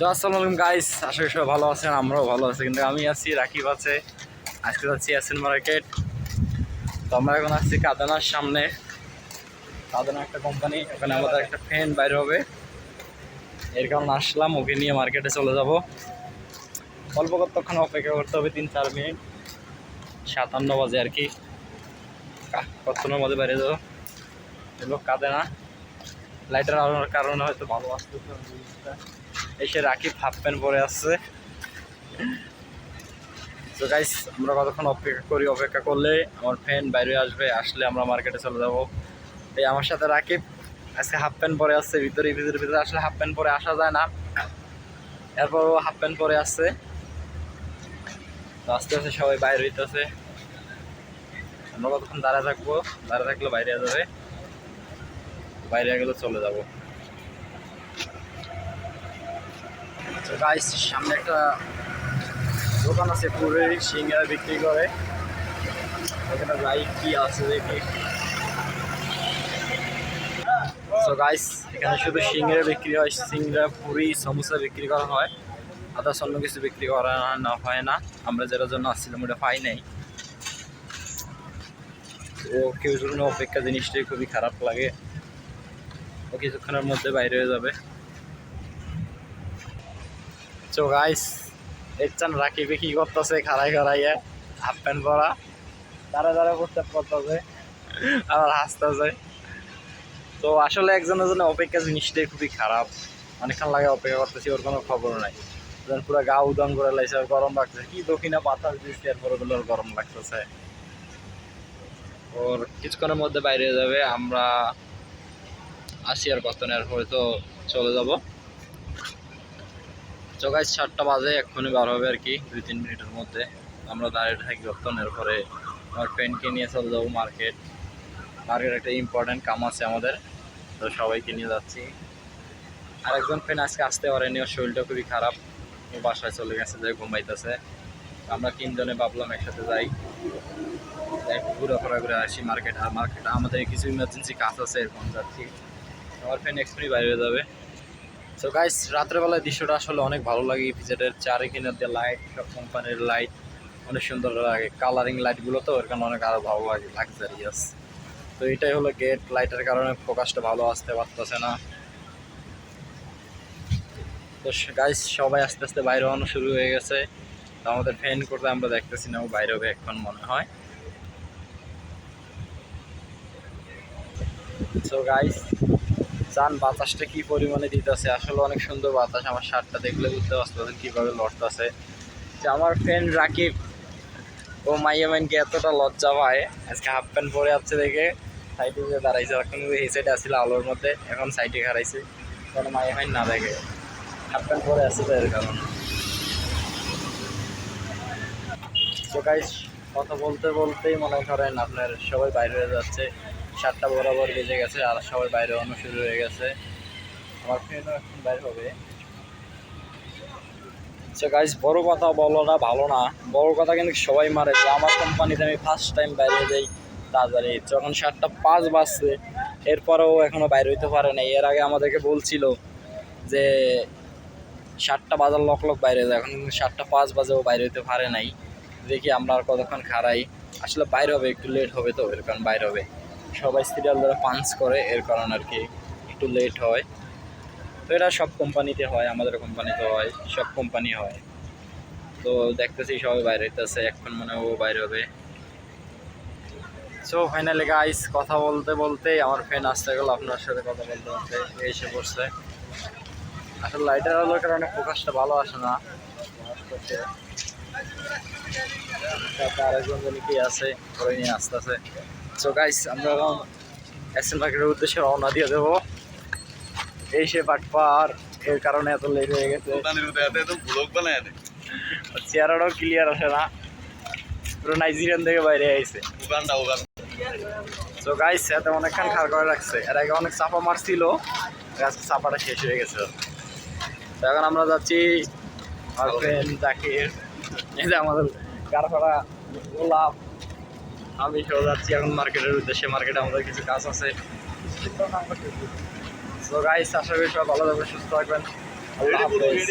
আলাইকুম গাইস আশা করি সবাই ভালো আছেন, আমরাও ভালো আছি। কিন্তু আমি আছি রাকিব আছে। আজকে যাচ্ছি এসএন মার্কেট তো আমরা এখন আসছি কাদানার সামনে। কাদানা একটা কোম্পানি ওখানে আমাদের একটা ফ্যান বাইরে হবে। এর কারণে আসলাম, ওকে নিয়ে মার্কেটে চলে যাব। অল্প কতক্ষণ অপেক্ষা করতে হবে, তিন চার মিনিট। সাতান্ন বাজে আর কি। কতক্ষণের মধ্যে বাইরে যাব? এগুলো কাঁদে না লাইটার আলোর কারণে হয়তো ভালো আসতে। এসে রাকিব হাফ প্যান্ট পরে আসছে। তো গাইস আমরা কতক্ষণ অপেক্ষা করি? অপেক্ষা করলে আমার ফ্যান বাইরে আসবে, আসলে আমরা মার্কেটে চলে যাব। এই আমার সাথে রাকিব, আজকে হাফ প্যান্ট পরে আসছে, ভিতরে ভিতরে ভিতরে। আসলে হাফ প্যান্ট পরে আসা যায় না। এরপর ও হাফ প্যান্ট পরে আসছে। তো আস্তে আস্তে সবাই বাইরে হইতেছে। আমরা কতক্ষণ দাঁড়ায় থাকব? দাঁড়ায় থাকলে বাইরে যাবে। বাইরে গেলে চলে যাব। তো গাইস সামনে একটা দোকান আছে পুরের সিঙ্গারা বিক্রি করে। এখানে যাই কি আছে দেখি। তো গাইস এখানে শুধু সিঙ্গারা বিক্রি হয়, সিঙ্গারা, পুরি, সমোসা বিক্রি করা হয়। আদার্স অন্য কিছু বিক্রি করা না, হয় না। আমরা যেটার জন্য আসছিলাম, ওটা পাই নাই। ও কেউ জন্য অপেক্ষা জিনিসটাই খুবই খারাপ লাগে। ও কিছুক্ষণের মধ্যে বাইরে হয়ে যাবে। তো গাইস দেখছেন রাকিবে কি করতেছে, খাড়াই খাড়াইয়ে, হাফ প্যান্ট পরা। তারা তারা প্রস্তাব করতেছে, আবার হাসতেছে। তো আসলে একজনের জন্য অপেক্ষা জিনিসটাই খুবই খারাপ। অনেকক্ষণ লাগে অপেক্ষা করতেছি, ওর কোনো খবর নাই। পুরো গা উদন করে লাইছে, আর গরম লাগতেছে কি দক্ষিণা বাতাস দিচ্ছে, এরপর ওগুলো গরম লাগতেছে। ওর কিছুক্ষণের মধ্যে বাইরে যাবে, আমরা আসি আর কতনের হয়তো চলে যাব। চকাই সাতটা বাজে, এক্ষুনি বার হবে আর কি, দুই তিন মিনিটের মধ্যে। আমরা দাঁড়িয়ে থাকি কতনের পরে আমার ফ্রেন্ডকে নিয়ে চলে যাব মার্কেট মার্কেট একটা ইম্পর্টেন্ট কাম আছে আমাদের, তো সবাইকে নিয়ে যাচ্ছি। আর একজন ফ্রেন্ড আজকে আসতে পারেনি, ওর শরীরটা খুবই খারাপ। ও বাসায় চলে গেছে যে ঘুমাইতেছে। আমরা তিনজনে ভাবলাম একসাথে যাই। ঘুরে ফেরা ঘুরে আসি মার্কেট আর মার্কেট আমাদের কিছু ইমার্জেন্সি কাজ আছে, এরকম যাচ্ছি। আমার ফ্রেন্ড এক্ষুনি বাইরে যাবে। তো গাইস রাত্রেবেলায় দৃশ্যটা আসলে অনেক ভালো লাগে। ভিজিটের চারি দিয়ে লাইট সব কোম্পানির লাইট অনেক সুন্দর লাগে। কালারিং লাইটগুলো তো এর কারণে অনেক আরও ভালো লাগে লাক্সারিয়াস তো এটাই হলো গেট লাইটের কারণে ফোকাসটা ভালো আসতে পারতেছে না। তো গাইস সবাই আস্তে আস্তে বাইরে হওয়ানো শুরু হয়ে গেছে। তো আমাদের ফ্যান করতে আমরা দেখতেছি না, ও বাইরে হবে এখন মনে হয়। সো গাইস চান বাতাসটা কি পরিমাণে দিতেছে? আসলে অনেক সুন্দর বাতাস। আমার শার্টটা দেখলে বুঝতে পারতেছেন কীভাবে লড়তেছে। যে আমার ফ্রেন্ড রাকিব, ও মাইয়ামাইনকে এতটা লজ্জা পায়। আজকে হাফ প্যান্ট পরে যাচ্ছে দেখে। সাইডে যে দাঁড়াইছে, এখন এই সাইডে আসছিল আলোর মধ্যে, এখন সাইডে খারাইছে কারণ মাইয়ামাইন না দেখে। হাফ প্যান্ট পরে আসছে এর কারণ কথা বলতে বলতেই মনে করেন আপনার সবাই বাইরে হয়ে যাচ্ছে। সাতটা বরাবর বেজে গেছে আর সবাই বাইরে হওয়ানো শুরু হয়ে গেছে। আমার ফ্রেন্ডও এখন বাইরে হবে। সো গাইস বড় কথা বলাটা ভালো না। বড় কথা কিন্তু সবাই মারে। যে আমার কোম্পানিতে আমি ফার্স্ট টাইম বাইরে যাই, তাড়াতাড়ি। যখন সাতটা পাঁচ বাজছে, এরপরেও এখনও বাইরে হইতে পারে নাই। এর আগে আমাদেরকে বলছিল যে, সাতটা বাজার লক লক বাইরে যায়। এখন কিন্তু সাতটা পাঁচ বাজেও বাইরে হইতে পারে নাই। দেখি আমরা আর কতক্ষণ খাড়াই। আসলে বাইরে হবে, একটু লেট হবে তো এরকম বাইরে হবে। সবাই সিরিয়াল ধরে পাঞ্চ করে, এর কারণ আর কি একটু লেট হয়। তো এটা সব কোম্পানিতে হয়, আমাদের কোম্পানিতে হয়, সব কোম্পানি হয়। তো দেখতেছি সবাই বাইরে হইতেছে, এখন মনে হয় ও বাইরে হবে। সো ফাইনালি গাইস কথা বলতে বলতে আমার ফ্রেন্ড আসতে গেল, আপনার সাথে কথা বলতে বলতে এসে পড়ছে। আসলে লাইটের আলোর কারণে ফোকাসটা ভালো আসে না। আরেকজন জানি কি আছে করে নিয়ে আসতেছে। সো গাইস আমরা এখন এসএন মার্কেটের উদ্দেশ্যে রওনা দিয়ে দেবো। এই সে বাটপার এর কারণে এত লেট হয়ে গেছে। চেহারাটাও ক্লিয়ার আসে না। পুরো নাইজেরিয়ান থেকে বাইরে আইছে। তো গাইস এতে অনেকক্ষণ খার করে রাখছে। এর আগে অনেক চাপা মারছিল। আজকে চাপাটা শেষ হয়ে গেছে। তো এখন আমরা যাচ্ছি আমার ফ্রেন্ড জাকির এই যে আমাদের গাড়ফাড়া গোলাপ। আমি সব যাচ্ছি এখন মার্কেটের উদ্দেশ্যে। মার্কেটে আমাদের কিছু কাজ আছে। তো গাইস আশা করি সব ভালো থাকবেন, সুস্থ থাকবেন। আল্লাহ হাফেজ।